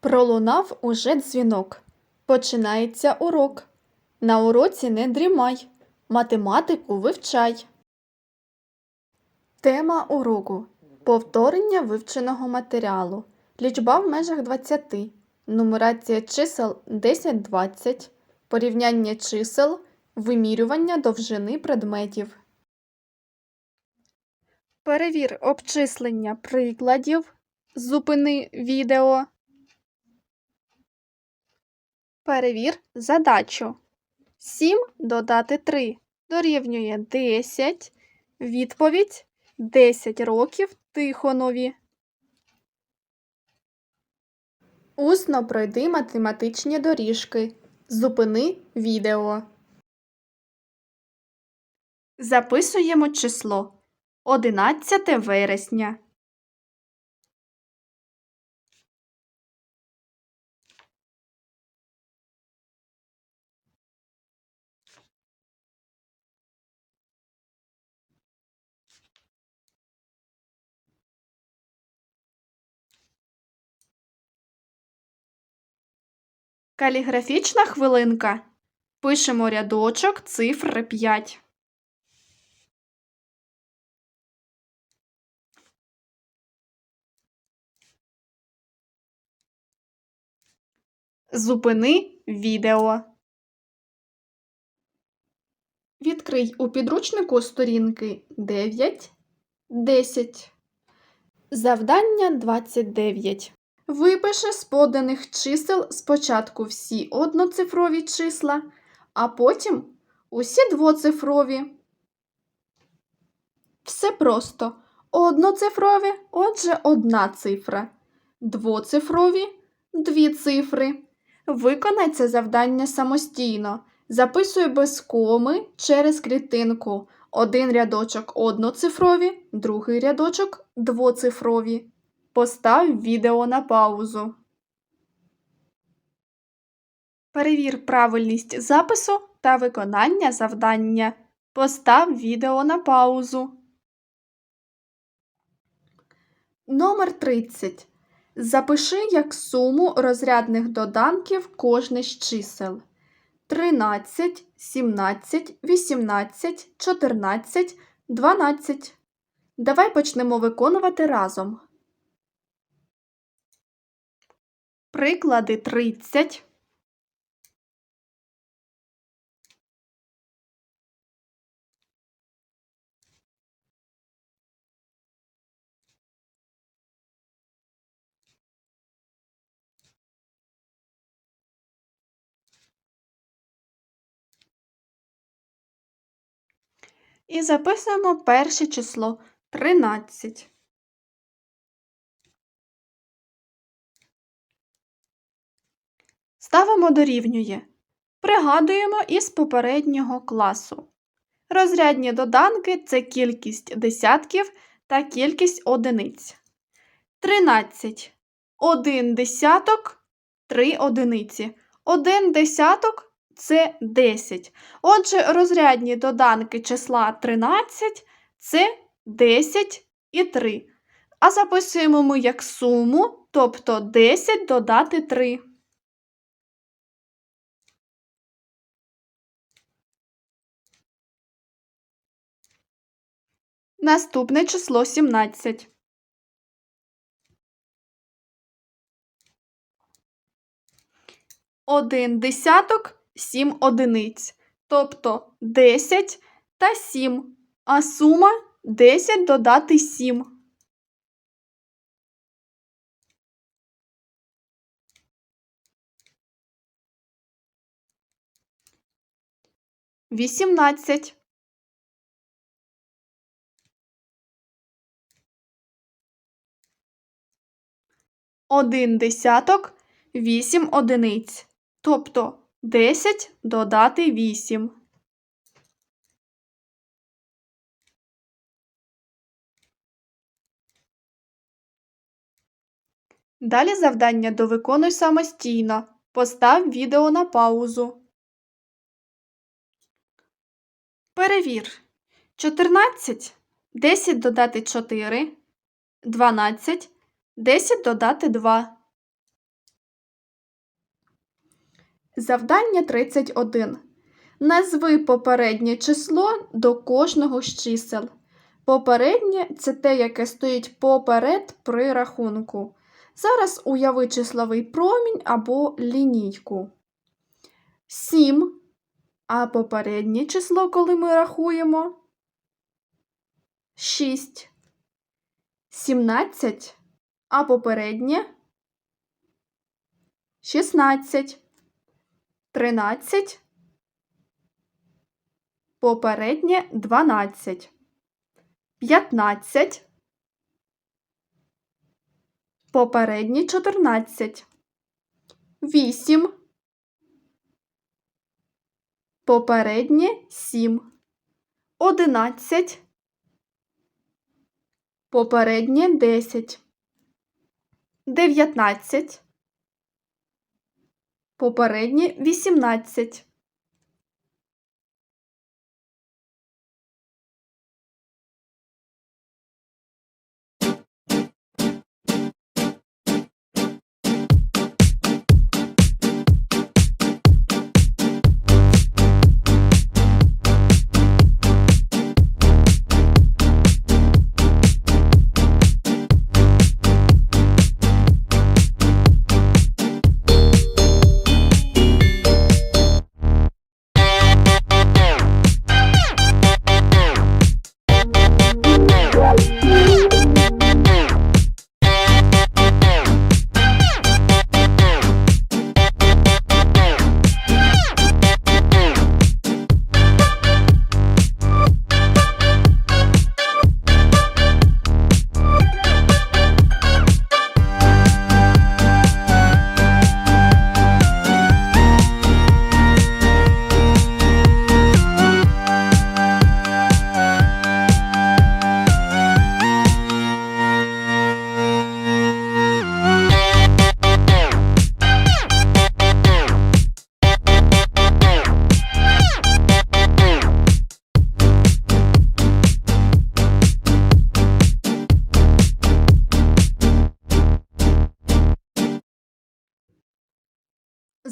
Пролунав уже дзвінок. Починається урок. На уроці не дрімай. Математику вивчай. Тема уроку повторення вивченого матеріалу. Лічба в межах 20. Нумерація чисел 10-20. Порівняння чисел. Вимірювання довжини предметів. Перевір обчислення прикладів. Зупини відео. Перевір задачу. 7 додати 3 дорівнює 10. Відповідь 10 років Тихонові. Усно пройди математичні доріжки. Зупини відео. Записуємо число 11 вересня. Каліграфічна хвилинка. Пишемо рядочок цифри 5. Зупини відео. Відкрий у підручнику сторінки 9, 10. Завдання 29. Випиши з поданих чисел спочатку всі одноцифрові числа, а потім усі двоцифрові. Все просто. Одноцифрові, отже, одна цифра. Двоцифрові дві цифри. Виконай це завдання самостійно. Записуй без коми через клітинку. Один рядочок одноцифрові, другий рядочок двоцифрові. Постав відео на паузу. Перевір правильність запису та виконання завдання. Постав відео на паузу. Номер 30. Запиши як суму розрядних доданків кожне з чисел. 13, 17, 18, 14, 12. Давай почнемо виконувати разом. Приклади 30. І записуємо перше число 13. Ставимо дорівнює. Пригадуємо із попереднього класу. Розрядні доданки це кількість десятків та кількість одиниць. 13. Один десяток 3 одиниці. Один десяток це 10. Отже, розрядні доданки числа 13 це 10 і 3. А записуємо ми як суму, тобто 10 додати 3. Наступне число 17. Один десяток 7 одиниць, тобто 10 та 7, а сума 10 додати 7. Вісімнадцять. Один десяток вісім одиниць, тобто 10 додати 8. Далі завдання довиконуй самостійно. Постав відео на паузу. Перевір. 14. 10 додати 4. 12. 10 додати 2. Завдання 31. Назви попереднє число до кожного з чисел. Попереднє це те, яке стоїть поперед при рахунку. Зараз уяви числовий промінь або лінійку. 7. А попереднє число, коли ми рахуємо? 6. 17. А попереднє? 16. 13. Попереднє 12. 15. Попереднє 14. 8. Попереднє 7. 11. Попереднє 10. 19. Попереднє 18.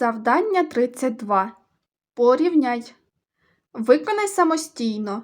Завдання 32. Порівняй. Виконай самостійно.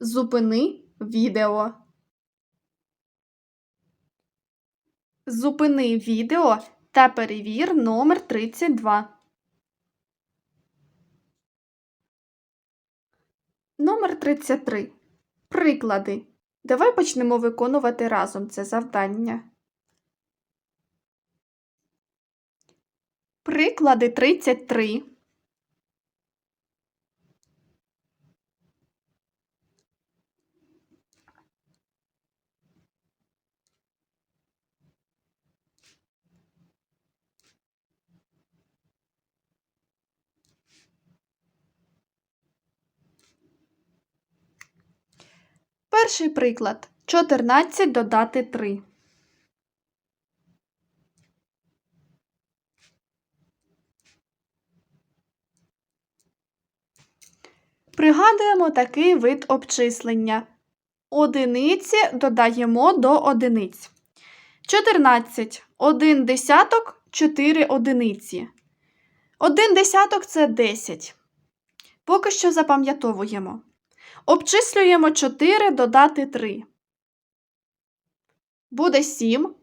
Зупини відео. Зупини відео та перевір номер 32. Номер 33. Приклади. Давай почнемо виконувати разом це завдання. Приклади 33. Перший приклад. 14 додати 3. Пригадуємо такий вид обчислення. Одиниці додаємо до одиниць. 14. 1 десяток 4 одиниці. 1 десяток це 10. Поки що запам'ятовуємо. Обчислюємо 4 додати 3. Буде 7.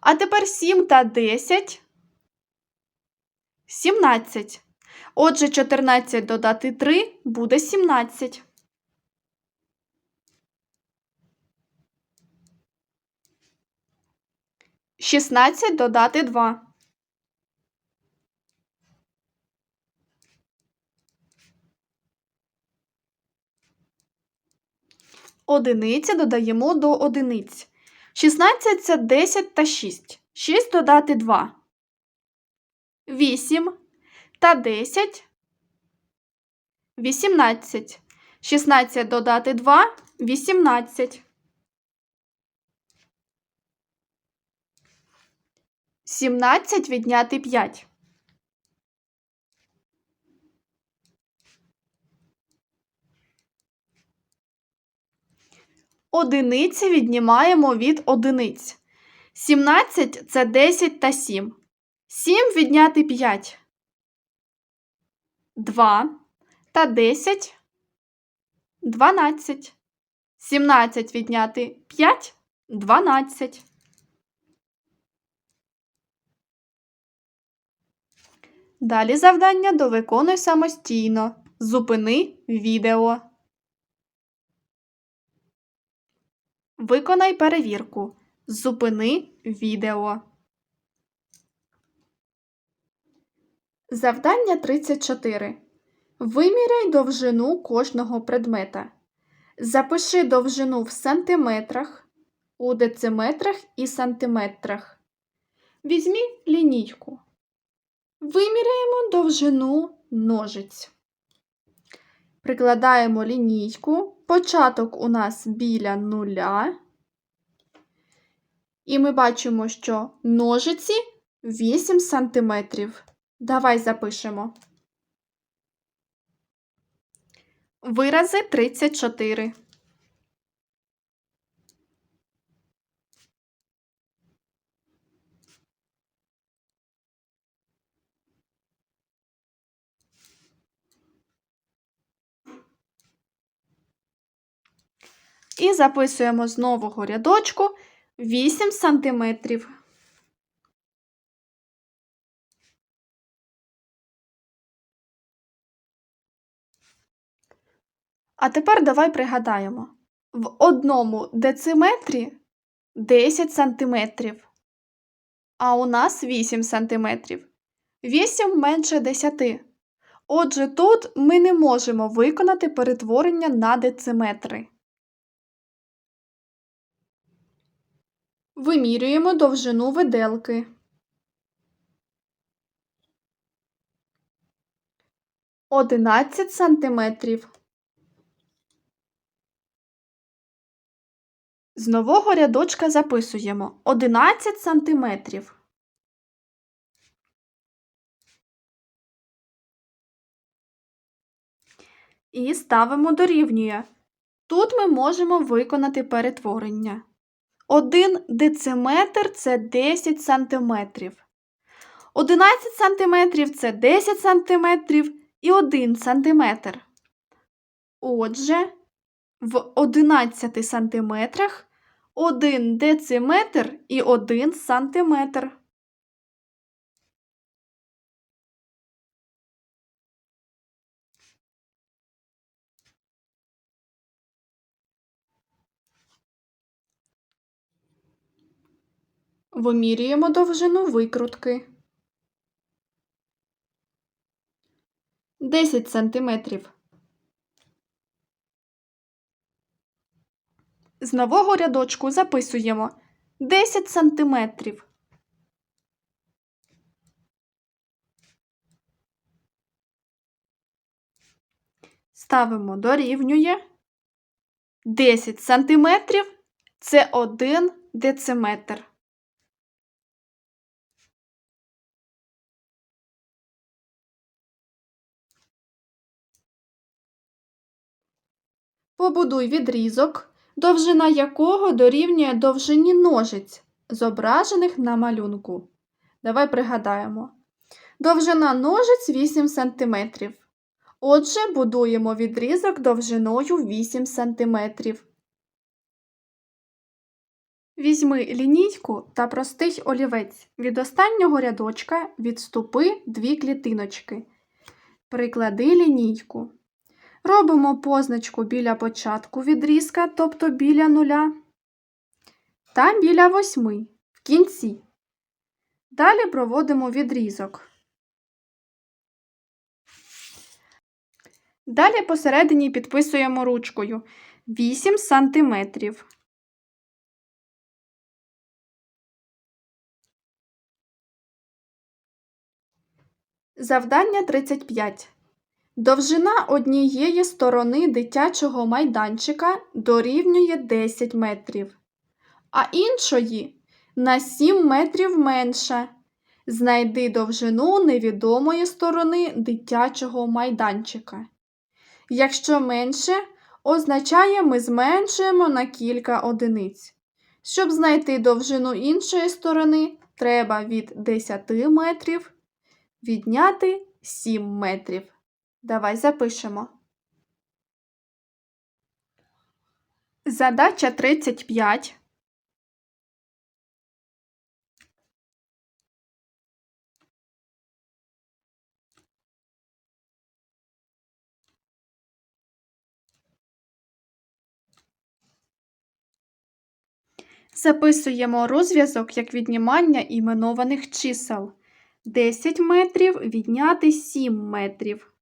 А тепер 7 та 10. 17. Отже, 14 додати 3 буде 17. Шістнадцять додати 2. Одиниці додаємо до одиниць. 16 – це 10 та 6. 6 додати 2. 8 та 10 – 18. 16 додати 2 – 18. 17 відняти 5. Одиниці віднімаємо від одиниць. 17 – це 10 та 7. 7 відняти 5. 2 та 10 12. 17 відняти 5 12. Далі завдання довиконуй самостійно. Зупини відео. Виконай перевірку. Зупини відео. Завдання 34. Виміряй довжину кожного предмета. Запиши довжину в сантиметрах, у дециметрах і сантиметрах. Візьмі лінійку. Виміряємо довжину ножиць. Прикладаємо лінійку. Початок у нас біля нуля. І ми бачимо, що ножиці 8 см. Давай запишемо. Вирази 34. І записуємо з нового рядочку 8 сантиметрів. А тепер давай пригадаємо. В одному дециметрі 10 сантиметрів, а у нас 8 сантиметрів. 8 менше 10. Отже, тут ми не можемо виконати перетворення на дециметри. Вимірюємо довжину виделки. Одинадцять сантиметрів. З нового рядочка записуємо 11 сантиметрів. І ставимо дорівнює. Тут ми можемо виконати перетворення. 1 дециметр це 10 сантиметрів. 11 сантиметрів це 10 сантиметрів і 1 сантиметр. Отже, в 11 сантиметрах 1 дециметр і 1 сантиметр. Вимірюємо довжину викрутки. 10 сантиметрів. З нового рядочку записуємо 10 сантиметрів. Ставимо дорівнює 10 сантиметрів це 1 дециметр. Побудуй відрізок, довжина якого дорівнює довжині ножиць, зображених на малюнку. Давай пригадаємо. Довжина ножиць 8 см. Отже, будуємо відрізок довжиною 8 см. Візьми лінійку та простий олівець. Від останнього рядочка відступи дві клітиночки. Приклади лінійку. Робимо позначку біля початку відрізка, тобто біля нуля, та біля восьми в кінці. Далі проводимо відрізок. Далі посередині підписуємо ручкою 8 сантиметрів. Завдання 35. Довжина однієї сторони дитячого майданчика дорівнює 10 метрів, а іншої на 7 метрів менша. Знайди довжину невідомої сторони дитячого майданчика. Якщо менше, означає ми зменшуємо на кілька одиниць. Щоб знайти довжину іншої сторони, треба від 10 метрів відняти 7 метрів. Давай запишемо. Задача 35. Записуємо розв'язок як віднімання іменованих чисел. 10 метрів відняти 7 метрів.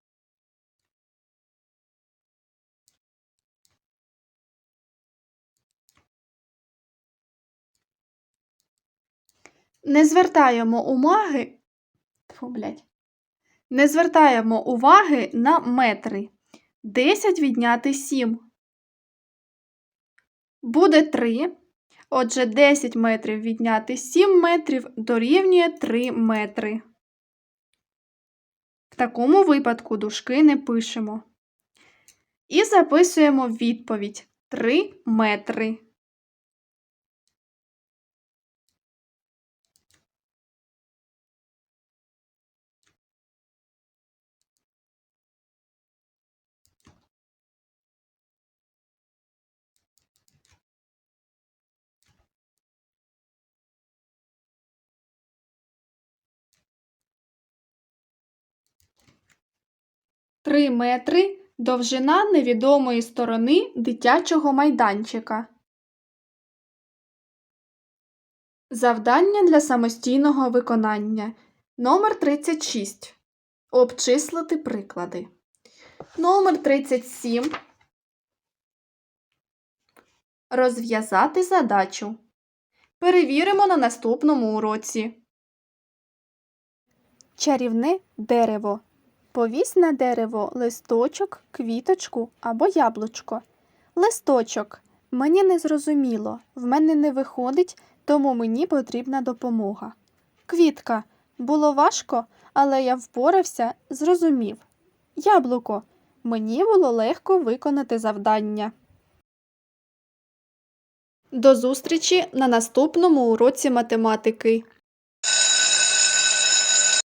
Не звертаємо уваги. Тьфу, блядь. Не звертаємо уваги на метри. 10 відняти 7. Буде 3. Отже, 10 метрів відняти 7 метрів дорівнює 3 метри. В такому випадку дужки не пишемо. І записуємо відповідь 3 метри. Три метри довжина невідомої сторони дитячого майданчика. Завдання для самостійного виконання. Номер 36. Обчислити приклади. Номер 37. Розв'язати задачу. Перевіримо на наступному уроці. Чарівне дерево. Повісь на дерево листочок, квіточку або яблучко. Листочок. Мені не зрозуміло, в мене не виходить, тому мені потрібна допомога. Квітка. Було важко, але я впорався, зрозумів. Яблуко. Мені було легко виконати завдання. До зустрічі на наступному уроці математики.